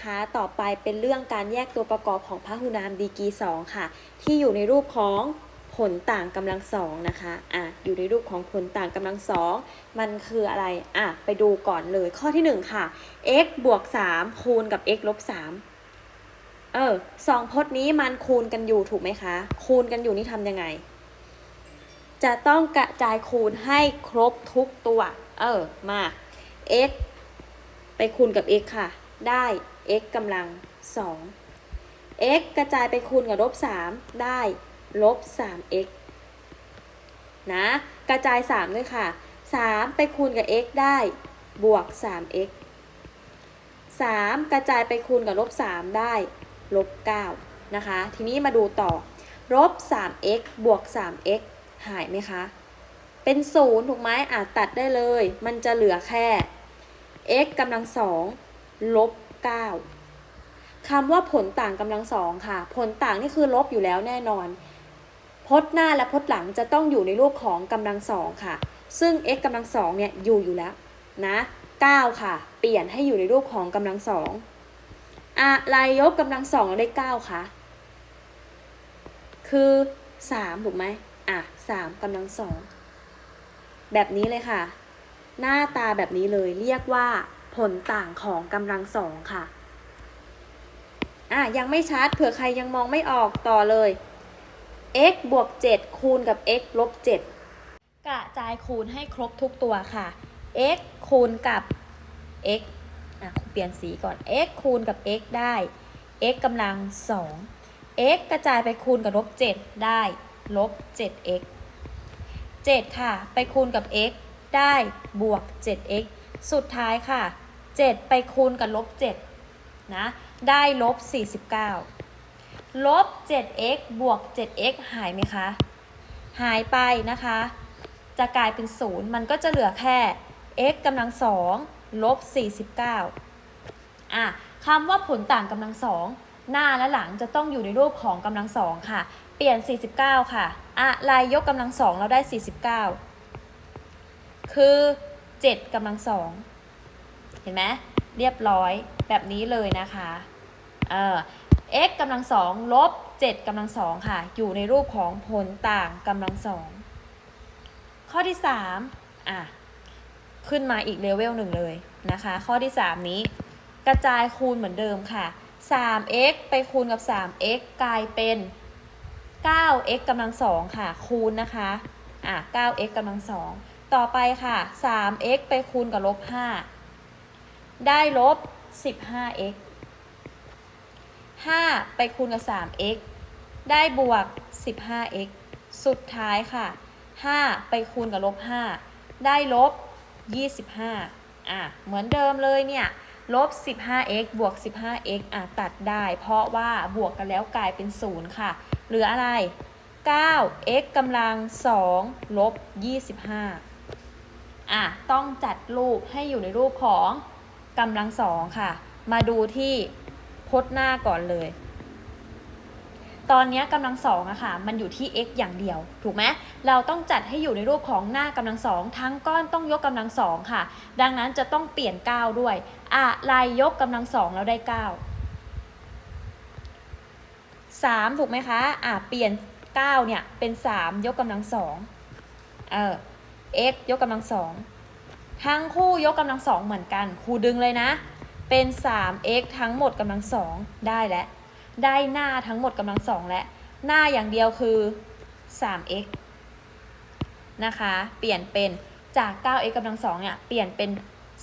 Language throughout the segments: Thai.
นะคะ ต่อไปเป็นเรื่องการแยกตัวประกอบของพหุนามดีกีสองค่ะ ที่อยู่ในรูปของผลต่างกำลังสองนะคะอะอยู่ในรูปของผลต่างกำลังสองมันคืออะไรอะไปดูก่อนเลยข้อที่หนึ่งค่ะ x บวก 3 คูณกับ x ลบ3เออสองพจน์นี้มันคูณกันอยู่ถูกไหมคะ คูณกันอยู่นี่ทำยังไง จะต้องกระจายคูณให้ครบทุกตัว เออมา x ไปคูณกับ x ค่ะ ได้ x กำลัง 2 x กระจายไปคูณกับลบ 3 ได้ลบ 3x นะ กระจาย 3 ด้วยค่ะ 3 ไปคูณกับ x ได้บวก 3x 3 กระจายไปคูณกับลบ 3 ได้ลบ 9 นะคะ ทีนี้มาดูต่อลบ 3x บวก 3x หายไหมคะ เป็นศูนย์ถูกไหมอาจตัดได้เลย มันจะเหลือแค่ x กำลังสองลบ 9คำว่าผลต่างกำลังสองค่ะ ผลต่างนี่คือลบอยู่แล้วแน่นอน พจน์หน้าและพจน์หลังจะต้องอยู่ในรูปของกำลังสองค่ะ ซึ่ง x กำลังสองเนี่ยอยู่อยู่แล้วนะ9ค่ะ เปลี่ยนให้อยู่ในรูปของกำลังสองอะไรยกกำลังสองได้9คะคือ 3 ถูกไหมอะ3กำลังสองแบบนี้เลยค่ะ หน้าตาแบบนี้เลยเรียกว่า ผลต่างของกำลังสองค่ะ อะ ยังไม่ชัดเผื่อใครยังมองไม่ออกต่อเลย x บวก 7 คูณกับ x ลบ 7 กระจายคูณให้ครบทุกตัวค่ะ x คูณกับ x อะเปลี่ยนสีก่อน x คูณกับ x ได้ x กำลัง 2 x กระจายไปคูณกับลบ 7 ได้ลบ 7x 7 ค่ะ ไปคูณกับ x ได้บวก 7x สุดท้ายค่ะ 7 ไปคูณกับลบ7นะได้ลบ 49 ลบ 7x บวก 7x หายไหมคะ หายไปนะคะ จะกลายเป็น 0 มันก็จะเหลือแค่ x กำลังสองลบ 49อะคำว่าผลต่างกำลังสองหน้าและหลังจะต้องอยู่ในรูปของกำลังสองค่ะ เปลี่ยน 49 ค่ะ อะไรยกกำลังสองเราได้ 49 คือ 7กำลังสองเห็นไหมเรียบร้อยแบบนี้เลยนะคะเออ x กำลังสองลบ7กำลังสองค่ะ อยู่ในรูปของผลต่างกำลังสองข้อที่3อะขึ้นมาอีกเลเวลหนึ่งเลยนะคะ ข้อที่ 3 นี้กระจายคูณเหมือนเดิมค่ะ 3x ไปคูณกับ 3x กลายเป็น 9x กำลังสองค่ะ คูณนะคะ อะ 9x กำลังสอง ต่อไปค่ะ 3x ไปคูณกับลบ 5 ได้ลบ 15x 5 ไปคูณกับ 3x ได้บวก 15x สุดท้ายค่ะ 5 ไปคูณกับลบ 5 ได้ลบ 25อะเหมือนเดิมเลยเนี่ย ลบ 15x บวก 15x อะตัดได้ เพราะว่าบวกกันแล้วกลายเป็น 0 ค่ะ เหลืออะไร 9x กำลัง 2 ลบ 25 อะต้องจัดรูปให้อยู่ในรูปของกำลังสองค่ะ มาดูที่พจน์หน้าก่อนเลย ตอนนี้กำลังสองอะค่ะ มันอยู่ที่ x อย่างเดียว ถูกไหมเราต้องจัดให้อยู่ในรูปของหน้ากำลังสองทั้งก้อนต้องยกกำลังสองค่ะ ดังนั้นจะต้องเปลี่ยน 9 ด้วย อะไรยกกำลังสองแล้วได้ 9 3 ถูกไหมคะ อะ เปลี่ยน 9 เนี่ย เป็น 3 ยกกำลังสองเออ x ยกกำลังสองทั้งคู่ยกกำลังสองเหมือนกัน ครูดึงเลยนะ เป็น 3x ทั้งหมดกำลังสองได้แล้ว ได้หน้าทั้งหมดกำลังสองและหน้าอย่างเดียวคือ 3x นะคะ เปลี่ยนเป็นจาก 9x กำลังสองเนี่ย เปลี่ยนเป็น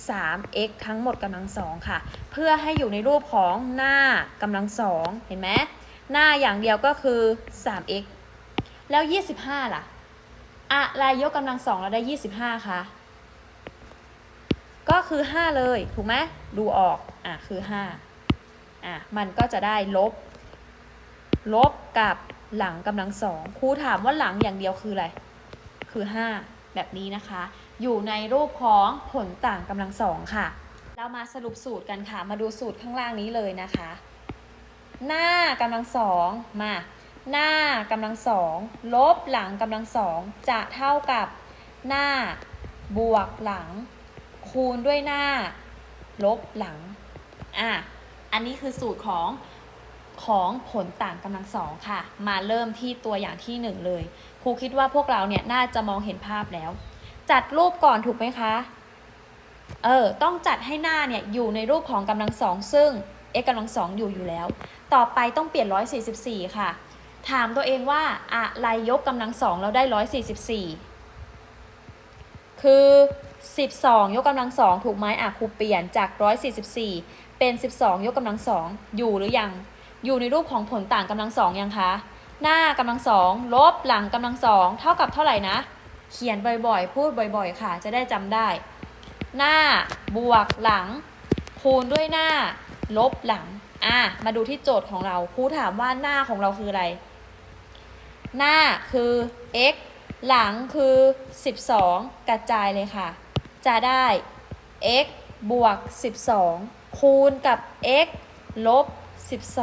3x ทั้งหมดกำลังสองค่ะ เพื่อให้อยู่ในรูปของหน้ากำลังสองเห็นไหม หน้าอย่างเดียวก็คือ 3x แล้ว 25 ล่ะ อะไรยกกำลังสองเราได้25คะก็คือ5เลยถูกไหมดูออกอะคือ5อะมันก็จะได้ลบ ลบกับหลังกำลังสองครูถามว่าหลังอย่างเดียวคืออะไร คือ 5 แบบนี้นะคะ อยู่ในรูปของผลต่างกำลังสองค่ะ เรามาสรุปสูตรกันค่ะ มาดูสูตรข้างล่างนี้เลยนะคะ หน้ากำลังสองมา หน้ากำลังสองลบหลังกำลังสองจะเท่ากับหน้าบวกหลัง คูณด้วยหน้า ลบหลังอะอันนี้คือสูตรของของผลต่างกำลังสองค่ะ มาเริ่มที่ตัวอย่างที่หนึ่งเลยครูคิดว่าพวกเราเนี่ยน่าจะมองเห็นภาพแล้ว จัดรูปก่อนถูกไหมคะ เออ ต้องจัดให้หน้าเนี่ยอยู่ในรูปของกำลังสองซึ่ง x กำลังสองอยู่อยู่แล้ว ต่อไปต้องเปลี่ยน 144 ค่ะ ถามตัวเองว่าอะไรยกกำลังสองเราได้144คือ12ยกกำลังสองถูกไหมอะครูเปลี่ยนจาก144เป็น12ยกกำลังสองอยู่หรือยัง อยู่ในรูปของผลต่างกำลังสองยังคะ หน้ากำลังสองลบหลังกำลังสองเท่ากับเท่าไหร่นะ เขียนบ่อยๆ พูดบ่อยๆ ค่ะ จะได้จำได้ หน้าบวกหลัง คูณด้วยหน้า ลบหลังอะมาดูที่โจทย์ของเราครูถามว่าหน้าของเราคืออะไร หน้าคือ x หลังคือ 12 กระจายเลยค่ะ จะได้ x บวก 12 คูณกับ x ลบ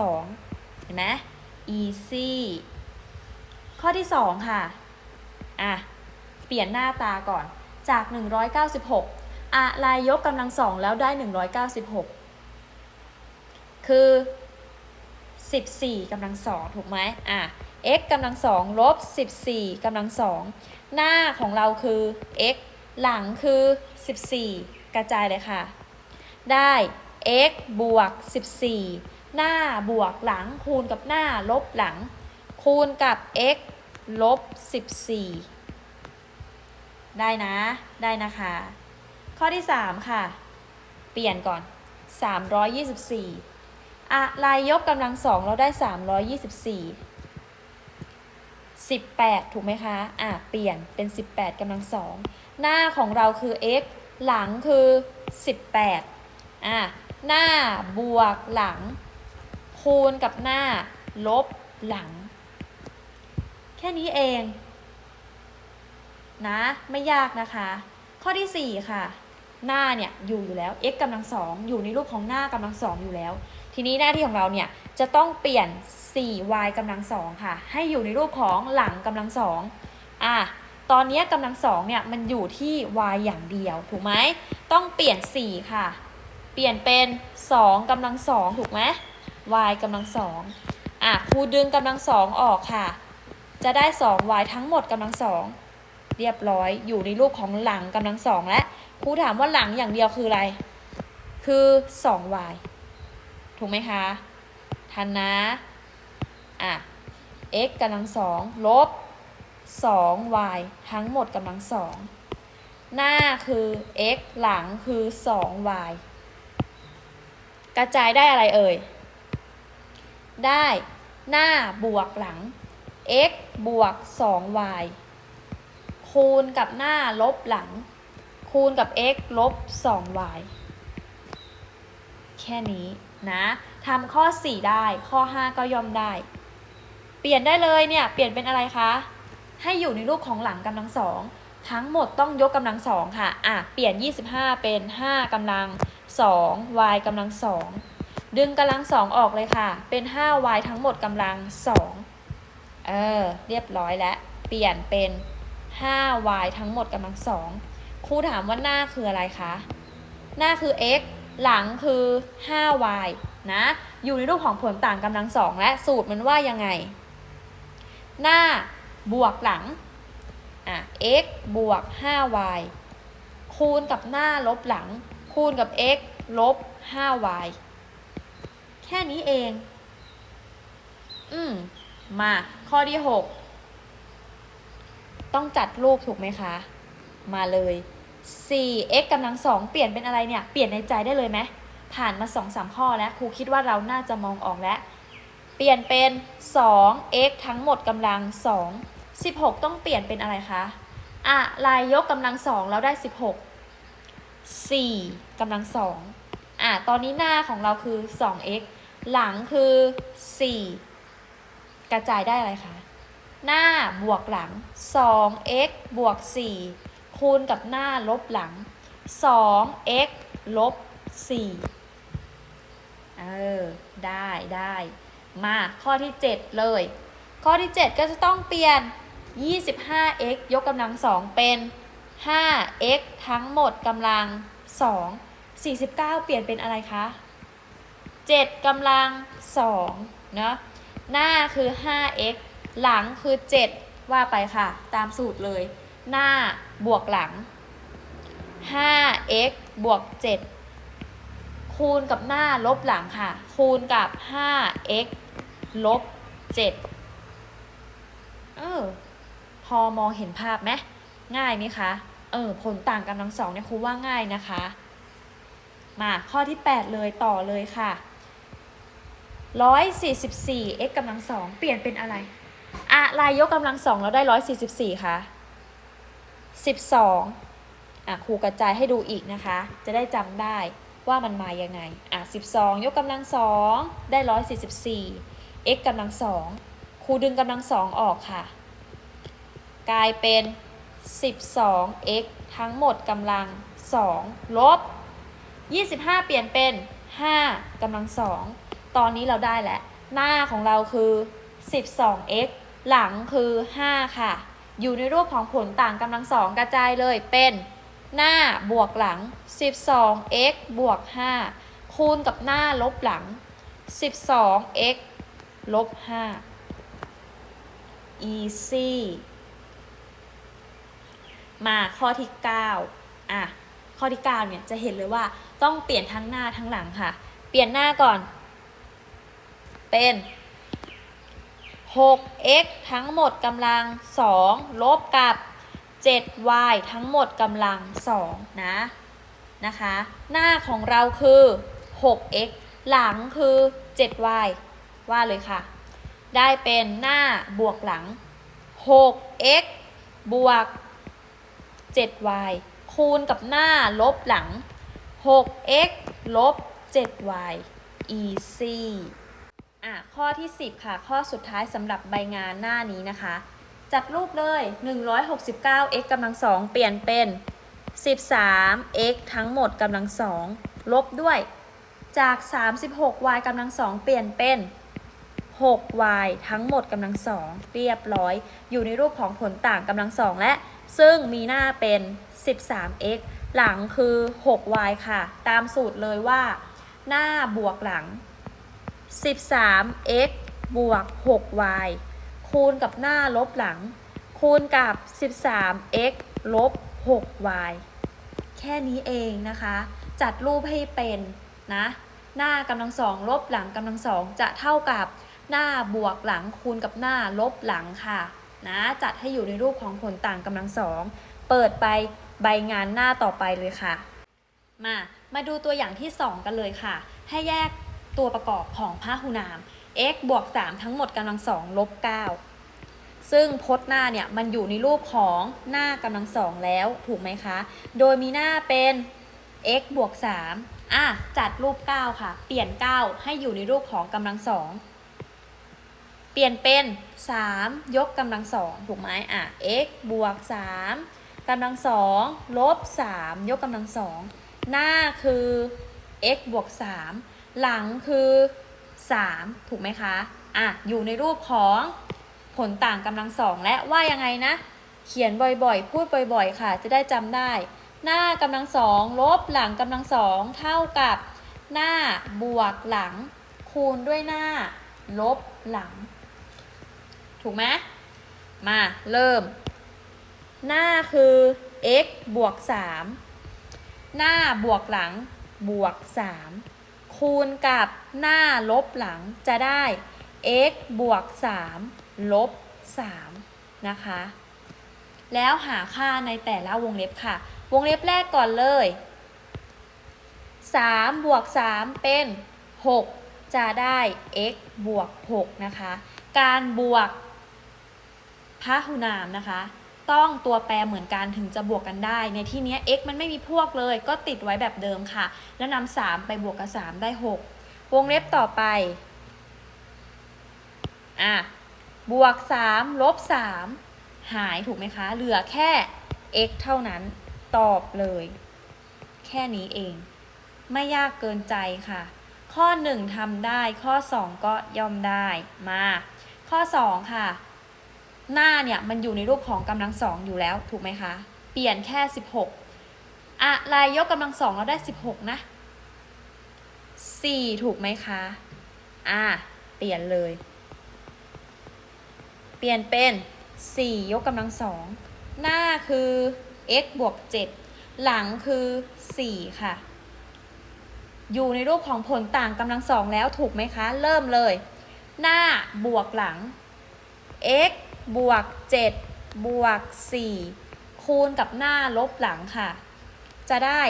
12 เห็นไหม easy ข้อที่ 2 ค่ะ อะ เปลี่ยนหน้าตาก่อน จาก 196 อะไรยกกำลังสองแล้วได้ 196 คือ 14กำลังสองถูกไหมอะ x กำลังสองลบ14กำลังสองหน้าของเราคือ x หลังคือ 14 กระจายเลยค่ะ ได้ x บวก 14 หน้าบวกหลังคูณกับหน้าลบหลัง คูณกับ x ลบ 14 ได้นะ ได้นะคะ ข้อที่ 3 ค่ะ เปลี่ยนก่อน 324 อะไรยกกำลังสองเราได้ 324 18 ถูกไหมคะ อะ เปลี่ยนเป็น 18กำลังสอง หน้าของเราคือ x หลังคือ 18 อะ หน้าบวกหลัง คูณกับหน้า ลบหลัง แค่นี้เอง นะ ไม่ยากนะคะ ข้อที่ 4 ค่ะ หน้าเนี่ยอยู่อยู่แล้ว x กำลังสองอยู่ในรูปของหน้ากำลังสองอยู่แล้ว ทีนี้หน้าที่ของเราเนี่ยจะต้องเปลี่ยน 4y กำลังสองค่ะ ให้อยู่ในรูปของหลังกำลังสองอะตอนนี้กำลังสองเนี่ยมันอยู่ที่ y อย่างเดียว ถูกไหมต้องเปลี่ยน 4 ค่ะ เปลี่ยนเป็น2กำลังสองถูกไหม y กำลังสองอะครูดึงกำลังสองออกค่ะ จะได้ 2y ทั้งหมดกำลังสองเรียบร้อยอยู่ในรูปของหลังกำลังสองและครูถามว่าหลังอย่างเดียวคืออะไร คือ 2y ถูกไหมคะ ทันนะ อะ x กำลังสองลบ 2y ทั้งหมดกำลังสอง หน้าคือ x หลังคือ 2y กระจายได้อะไรเอ่ย ได้หน้าบวกหลัง x บวก 2y คูณกับหน้าลบหลัง คูณกับ x ลบ 2y แค่นี้ นะทำข้อ 4 ได้ ข้อ 5 ก็ย่อมได้ เปลี่ยนได้เลยเนี่ย เปลี่ยนเป็นอะไรคะ ให้อยู่ในรูปของหลังกำลังสองทั้งหมดต้องยกกำลังสองค่ะ อะ เปลี่ยน 25 เป็น 5กำลัง2 y กำลังสองดึงกำลังสองออกเลยค่ะ เป็น 5y ทั้งหมดกำลังสองเออ เรียบร้อยแล้ว เปลี่ยนเป็น 5y ทั้งหมดกำลังสองครูถามว่าหน้าคืออะไรคะ หน้าคือ x หลังคือ 5y นะ อยู่ในรูปของผลต่างกำลังสองและสูตรมันว่ายังไง หน้าบวกหลัง อะ x บวก 5y คูณกับหน้าลบหลัง คูณกับ x ลบ 5y แค่นี้เอง อืม มา ข้อที่ 6 ต้องจัดรูปถูกไหมคะ มาเลย 4x กำลังสองเปลี่ยนเป็นอะไรเนี่ย เปลี่ยนในใจได้เลยไหมผ่านมา 2-3 ข้อแล้วครูคิดว่าเราน่าจะมองออกแล้ว เปลี่ยนเป็น 2x ทั้งหมดกำลัง 2 16 ต้องเปลี่ยนเป็นอะไรคะอะลายยกกำลังสองแล้วได้ 16 4กำลังสองอะตอนนี้หน้าของเราคือ 2x หลังคือ 4 กระจายได้อะไรคะ หน้าบวกหลัง 2x บวก 4 คูณกับหน้าลบหลัง 2x ลบ4เออ ได้ได้ มาข้อที่ 7 เลย ข้อที่ 7 ก็จะต้องเปลี่ยน 25x ยกกำลัง 2 เป็น 5x ทั้งหมดกำลัง 2 49 เปลี่ยนเป็นอะไรคะ 7กำลัง2เนาะหน้าคือ 5x หลังคือ 7 ว่าไปค่ะ ตามสูตรเลย หน้า บวกหลัง 5x บวก 7 คูณกับหน้าลบหลังค่ะ คูณกับ 5x ลบ 7 เออ พอมองเห็นภาพไหมง่ายไหมคะ เออ ผลต่างกำลังสองเนี่ยครูว่าง่ายนะคะ มาข้อที่ 8 เลยต่อเลยค่ะ 144 x กำลังสองเปลี่ยนเป็นอะไร อะไรยกกำลังสองแล้วได้ 144คะ 12อะครูกระจายให้ดูอีกนะคะ จะได้จำได้ว่ามันมายังไงอะ12 ยกกำลังสองได้ 144 x กำลังสองครูดึงกำลังสองออกค่ะ กลายเป็น 12x ทั้งหมดกำลัง2ลบ 25 เปลี่ยนเป็น 5กำลัง2ตอนนี้เราได้แล้ว หน้าของเราคือ 12x หลังคือ 5 ค่ะ อยู่ในรูปของผลต่างกำลัง2กระจายเลยเป็นหน้าบวกหลัง 12x บวก 5 คูณกับหน้าลบหลัง 12x ลบ 5 easy มาข้อที่ 9 อะ ข้อที่ 9 เนี่ย จะเห็นเลยว่าต้องเปลี่ยนทั้งหน้าทั้งหลังค่ะ เปลี่ยนหน้าก่อน เป็น 6x ทั้งหมดกำลัง 2 ลบกับ 7y ทั้งหมดกำลัง 2 นะ นะคะ หน้าของเราคือ 6x หลังคือ 7y ว่าเลยค่ะ ได้เป็นหน้าบวกหลัง 6x บวก 7y คูณกับหน้าลบหลัง 6x ลบ 7y easy อะข้อที่ 10 ค่ะ ข้อสุดท้ายสำหรับใบงานหน้านี้นะคะ จัดรูปเลย 169x กำลังสองเปลี่ยนเป็น 13x ทั้งหมดกำลังสองลบด้วย จาก 36y กำลังสองเปลี่ยนเป็น 6y ทั้งหมดกำลังสองเรียบร้อย อยู่ในรูปของผลต่างกำลังสองและ ซึ่งมีหน้าเป็น 13x หลังคือ 6y ค่ะ ตามสูตรเลยว่า หน้าบวกหลัง 13x บวก 6y คูณกับหน้าลบหลัง คูณกับ 13x ลบ 6y แค่นี้เองนะคะ จัดรูปให้เป็นนะ หน้ากำลังสองลบหลังกำลังสองจะเท่ากับหน้าบวกหลังคูณกับหน้าลบหลังค่ะนะจัดให้อยู่ในรูปของผลต่างกำลังสองเปิดไปใบงานหน้าต่อไปเลยค่ะ มา มาดูตัวอย่างที่ 2 กันเลยค่ะ ให้แยก ตัวประกอบของพหุนาม x บวก 3 ทั้งหมดกำลังสองลบ 9 ซึ่งพจน์หน้าเนี่ยมันอยู่ในรูปของหน้ากำลังสองแล้วถูกไหมคะ โดยมีหน้าเป็น x บวก 3 อะ จัดรูป 9 ค่ะ เปลี่ยน 9 ให้อยู่ในรูปของกำลังสองเปลี่ยนเป็น 3 ยกกำลังสองถูกไหมอะ x บวก 3กำลังสองลบ 3 ยกกำลังสองหน้าคือ x บวก 3 หลังคือ 3 ถูกไหมคะ อะ อยู่ในรูปของผลต่างกำลังสองและว่ายังไงนะ เขียนบ่อยๆ พูดบ่อยๆ ค่ะ จะได้จำได้ หน้ากำลังสองลบหลังกำลังสองเท่ากับ หน้าบวกหลัง คูณด้วยหน้า ลบหลัง ถูกไหมมาเริ่ม หน้าคือ x บวก 3 หน้าบวกหลังบวก 3 คูณกับหน้าลบหลังจะได้ x บวก 3 ลบ 3 นะคะ แล้วหาค่าในแต่ละวงเล็บค่ะ วงเล็บแรกก่อนเลย 3 บวก 3 เป็น 6 จะได้ x บวก 6 นะคะ การบวกพหุนามนะคะ ต้องตัวแปรเหมือนกันถึงจะบวกกันได้ ในที่นี้ x มันไม่มีพวกเลย ก็ติดไว้แบบเดิมค่ะ แล้วนำ3ไปบวกกับ 3 ได้ 6 วงเล็บต่อไป อะ บวก 3 ลบ 3 หายถูกไหมคะ เหลือแค่ x เท่านั้น ตอบเลย แค่นี้เอง ไม่ยากเกินใจค่ะ ข้อ 1ทำได้ ข้อ 2 ก็ย่อมได้ มา ข้อ 2 ค่ะ หน้าเนี่ยมันอยู่ในรูปของกำลังสองอยู่แล้วถูกไหมคะ เปลี่ยนแค่ 16 อะไรยกกำลังสองเราได้ 16 นะ 4 ถูกไหมคะ อะเปลี่ยนเลย เปลี่ยนเป็น 4 ยกกำลังสองหน้าคือ x บวก 7 หลังคือ 4 ค่ะ อยู่ในรูปของผลต่างกำลังสองแล้วถูกไหมคะ เริ่มเลย หน้าบวกหลัง x บวก 7 บวก 4 คูณกับหน้าลบหลังค่ะ จะได้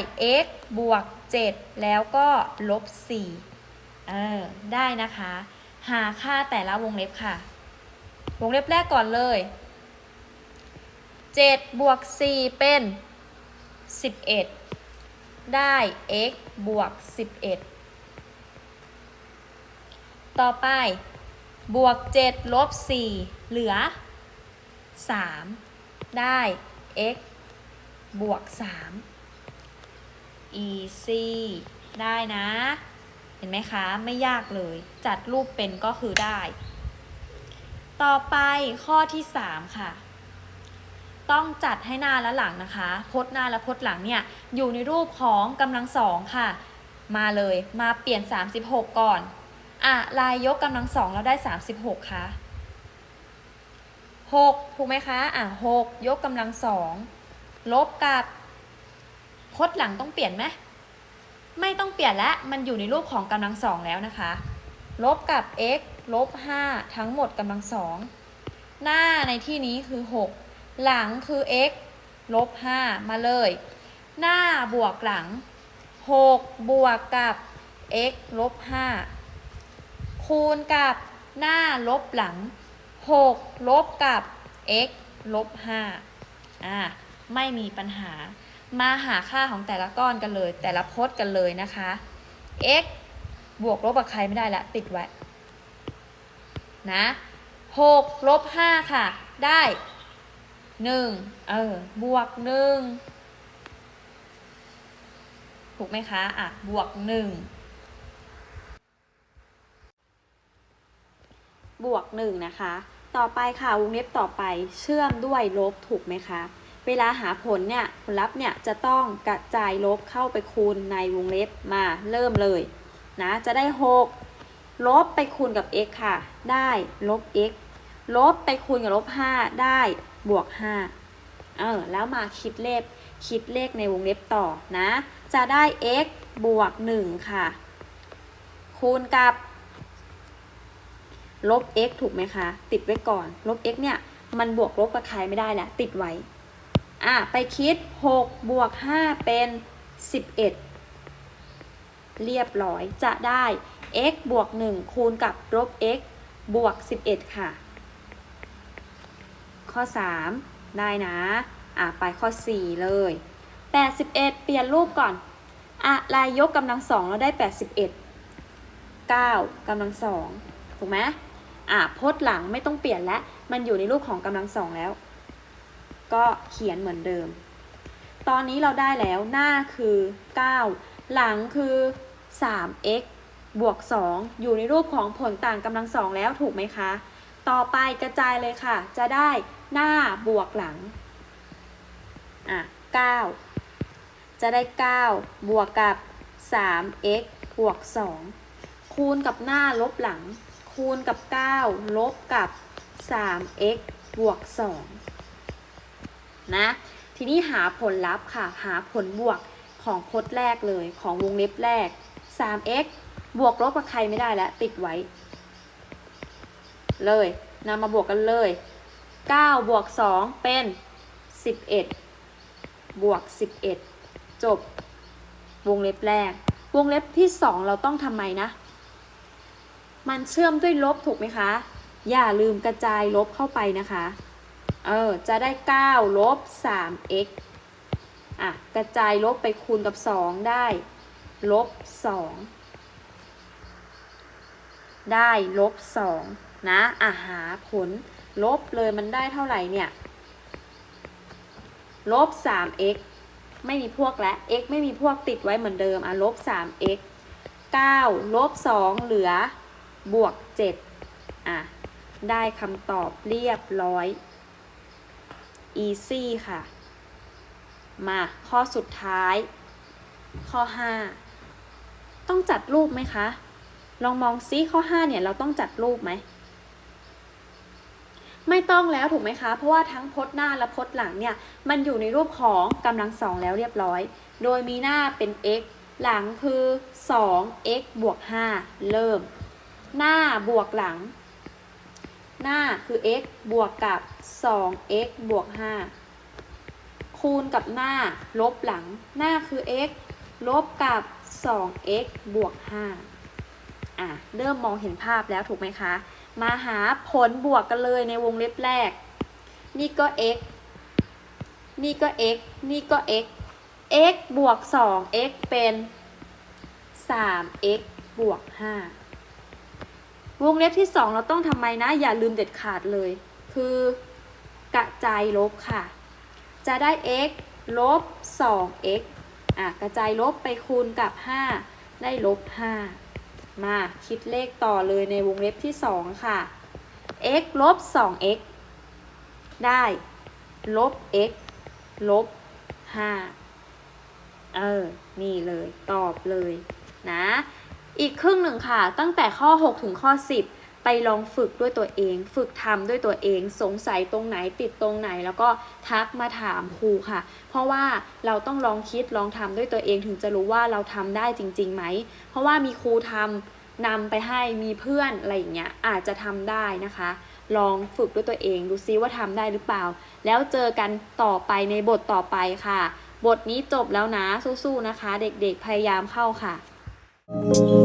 x บวก 7 แล้วก็ลบ 4 เออ ได้นะคะ หาค่าแต่ละวงเล็บค่ะ วงเล็บแรกก่อนเลย 7 บวก 4 เป็น 11 ได้ x บวก 11 ต่อไปบวก 7 ลบ 4 เหลือ 3 ได้ x บวก 3 easy ได้นะ เห็นไหมคะ ไม่ยากเลย จัดรูปเป็นก็คือได้ ต่อไปข้อที่ 3 ค่ะ ต้องจัดให้หน้าและหลังนะคะ พจน์หน้าและพจน์หลังเนี่ย อยู่ในรูปของกำลังสองค่ะ มาเลย มาเปลี่ยน 36 ก่อน อะ ลายยกกำลังสองแล้วได้ 36คะ 6ถูกไหมคะ อะ6ยกกำลังสองลบกับพจน์หลังต้องเปลี่ยนไหมไม่ต้องเปลี่ยนแล้วมันอยู่ในรูปของกำลังสองแล้วนะคะ ลบกับ x ลบ 5 ทั้งหมดกำลังสองหน้าในที่นี้คือ 6 หลังคือ x ลบ 5 มาเลย หน้าบวกหลัง 6 บวกกับ x ลบ 5 คูณกับหน้าลบหลัง 6 ลบกับ x ลบ5อ่าไม่มีปัญหา มาหาค่าของแต่ละก้อนกันเลย แต่ละพจน์กันเลยนะคะ x บวกลบกับใครไม่ได้ละติดไว้ นะหกลบห้าค่ะ ได้หนึ่งเออ บวกหนึ่งถูกไหมคะ อะ บวกหนึ่งบวกหนึ่งนะคะ ต่อไปค่ะวงเล็บต่อไปเชื่อมด้วยลบถูกไหมคะ เวลาหาผลเนี่ยผลลัพธ์เนี่ยจะต้องกระจายลบเข้าไปคูณในวงเล็บมาเริ่มเลยนะจะได้ 6 ลบไปคูณกับ x ค่ะ ได้ลบ x ลบไปคูณกับลบ 5 ได้บวก 5 เออแล้วมาคิดเลขคิดเลขในวงเล็บต่อนะ จะได้ x บวก 1 ค่ะ คูณกับ ลบ x ถูกไหมคะ ติดไว้ก่อน ลบ x เนี่ย มันบวกลบกับใครไม่ได้แหละ ติดไว้ อะ ไปคิด 6 บวก 5 เป็น 11 เรียบร้อย จะได้ x บวก 1 คูณกับลบ x บวก 11 ค่ะ ข้อ 3 ได้นะ อะ ไปข้อ 4 เลย 81 เปลี่ยนรูปก่อนอะลายยกกำลังสองเราได้ 81 9กำลังสองถูกไหม อะพจน์หลังไม่ต้องเปลี่ยนแล้วมันอยู่ในรูปของกำลังสองแล้ว ก็เขียนเหมือนเดิม ตอนนี้เราได้แล้วหน้าคือ 9 หลังคือ 3x บวก 2 อยู่ในรูปของผลต่างกำลังสองแล้วถูกไหมคะ ต่อไปกระจายเลยค่ะ จะได้หน้าบวกหลัง อะ 9 จะได้ 9 บวกกับ 3x บวก 2 คูณกับหน้าลบหลัง คูณกับ 9 ลบกับ 3x บวก 2 นะ ทีนี้หาผลลัพธ์ค่ะ หาผลบวกของพจน์แรกเลยของวงเล็บแรก 3x บวกลบกับใครไม่ได้แล้ว ติดไว้ เลยนำมาบวกกันเลย 9 บวก 2 เป็น 11 บวก 11 จบ วงเล็บแรก วงเล็บที่ 2 เราต้องทำไมนะ มันเชื่อมด้วยลบถูกไหมคะ อย่าลืมกระจายลบเข้าไปนะคะ เออ จะได้ 9 ลบ 3x อะ กระจายลบไปคูณกับ 2 ได้ ลบ 2 ได้ ลบ 2 นะ อะ หาผล ลบเลยมันได้เท่าไหร่เนี่ย ลบ 3x ไม่มีพวกแล้ว x ไม่มีพวกติดไว้เหมือนเดิม อะ ลบ 3x 9 ลบ 2 เหลือ บวก7อะ ได้คำตอบเรียบร้อย easy ค่ะ มาข้อสุดท้าย ข้อ 5 ต้องจัดรูปไหมคะ ลองมองซิข้อ 5 เนี่ย เราต้องจัดรูปไหม ไม่ต้องแล้วถูกไหมคะ เพราะว่าทั้งพจน์หน้าและพจน์หลังเนี่ย มันอยู่ในรูปของกำลังสองแล้วเรียบร้อย โดยมีหน้าเป็น x หลังคือ 2x บวก 5 เริ่ม หน้าบวกหลัง หน้าคือ x บวกกับ 2x บวก 5 คูณกับหน้าลบหลัง หน้าคือ x ลบกับ 2x บวก 5 อะ เริ่มมองเห็นภาพแล้วถูกไหมคะ มาหาผลบวกกันเลยในวงเล็บแรก นี่ก็ x นี่ก็ x นี่ก็ x x บวก 2x เป็น 3x บวก 5 วงเล็บที่ 2 เราต้องทำไมนะ อย่าลืมเด็ดขาดเลย คือกระจายลบค่ะ จะได้ x ลบ 2x อะกระจายลบไปคูณกับ 5 ได้ลบ 5 มาคิดเลขต่อเลยในวงเล็บที่ 2 ค่ะ x ลบ 2x ได้ลบ x ลบ 5 เออ นี่เลย ตอบเลยนะ อีกครึ่งหนึ่งค่ะ ตั้งแต่ข้อ 6 ถึงข้อ 10 ไปลองฝึกด้วยตัวเอง ฝึกทำด้วยตัวเอง สงสัยตรงไหนติดตรงไหน แล้วก็ทักมาถามครูค่ะ เพราะว่าเราต้องลองคิดลองทำด้วยตัวเองถึงจะรู้ว่าเราทำได้จริงๆไหม เพราะว่ามีครูทำนำไปให้มีเพื่อนอะไรอย่างเงี้ยอาจจะทำได้นะคะ ลองฝึกด้วยตัวเอง ดูซิว่าทำได้หรือเปล่า แล้วเจอกันต่อไปในบทต่อไปค่ะ บทนี้จบแล้วนะสู้ๆนะคะ เด็กๆพยายามเข้าค่ะ Thank